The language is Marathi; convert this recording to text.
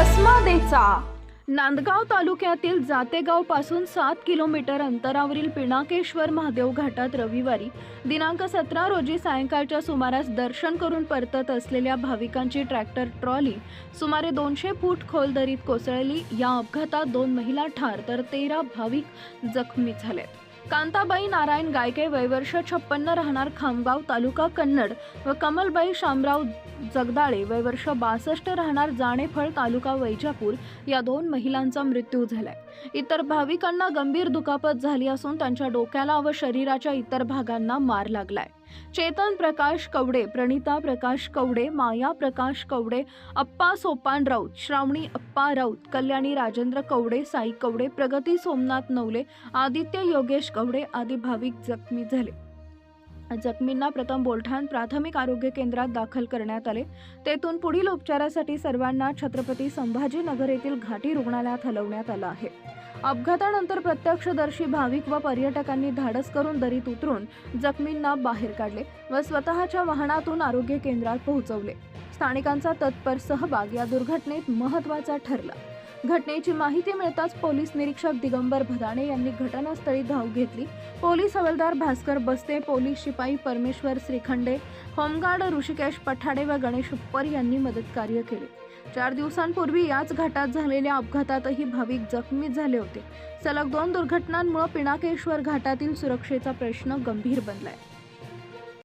घ्यायचा नांदगाव तालुक्यातील जातेगावपासून सात किलोमीटर अंतरावरील पिनाकेश्वर महादेव घाटात रविवारी दिनांक सतरा रोजी सायंकाळच्या सुमारास दर्शन करून परतत असलेल्या भाविकांची ट्रॅक्टर ट्रॉली सुमारे दोनशे फूट खोल दरीत कोसळली. या अपघातात दोन महिला ठार तर तेरा भाविक जखमी झाले कांताबाई नारायण गायके वयवर्ष छप्पन्न राहणार खामगाव तालुका कन्नड व कमलबाई शामराव जगदाळे वयवर्ष बासष्ट राहणार जाणेफळ तालुका वैजापूर या दोन महिलांचा मृत्यू झालाय. इतर भाविकांना गंभीर दुखापत झाली असून त्यांच्या डोक्याला व शरीराच्या इतर भागांना मार लागलाय. चेतन प्रकाश कवडे प्रणिता प्रकाश कवडे माया प्रकाश कवडे अप्पा सोपान राऊत श्रावणी अप्पा राऊत कल्याणी राजेंद्र कवडे साई कवडे प्रगती सोमनाथ नवले आदित्य योगेश कवडे आदी भाविक जखमी झाले. जखमींना प्रथम बोलठाण प्राथमिक आरोग्य केंद्रात दाखल करण्यात आले. तेथून पुढील उपचारासाठी सर्वांना छत्रपती संभाजीनगर येथील घाटी रुग्णालयात हलवण्यात आलं आहे. अपघातानंतर प्रत्यक्षदर्शी भाविक व पर्यटकांनी धाडस करून दरीत उतरून जखमींना बाहेर काढले व स्वतःच्या वाहनातून आरोग्य केंद्रात पोहोचवले. स्थानिकांचा तत्पर सहभाग या दुर्घटनेत महत्त्वाचा ठरला. घटनेची माहिती मिळताच पोलीस निरीक्षक दिगंबर भदाणे यांनी घटनास्थळी धाव घेतली. पोलीस हवालदार भास्कर बस्ते पोलीस शिपाई परमेश्वर श्रीखंडे होमगार्ड ऋषिकेश पठाडे व गणेश उप्पर यांनी मदतकार्य केले. चार दिवसांपूर्वी याच घाटात झालेल्या अपघातातही भाविक जखमी झाले होते. सलग दोन दुर्घटनांमुळे पिणाकेश्वर घाटातील सुरक्षेचा प्रश्न गंभीर बनलाय.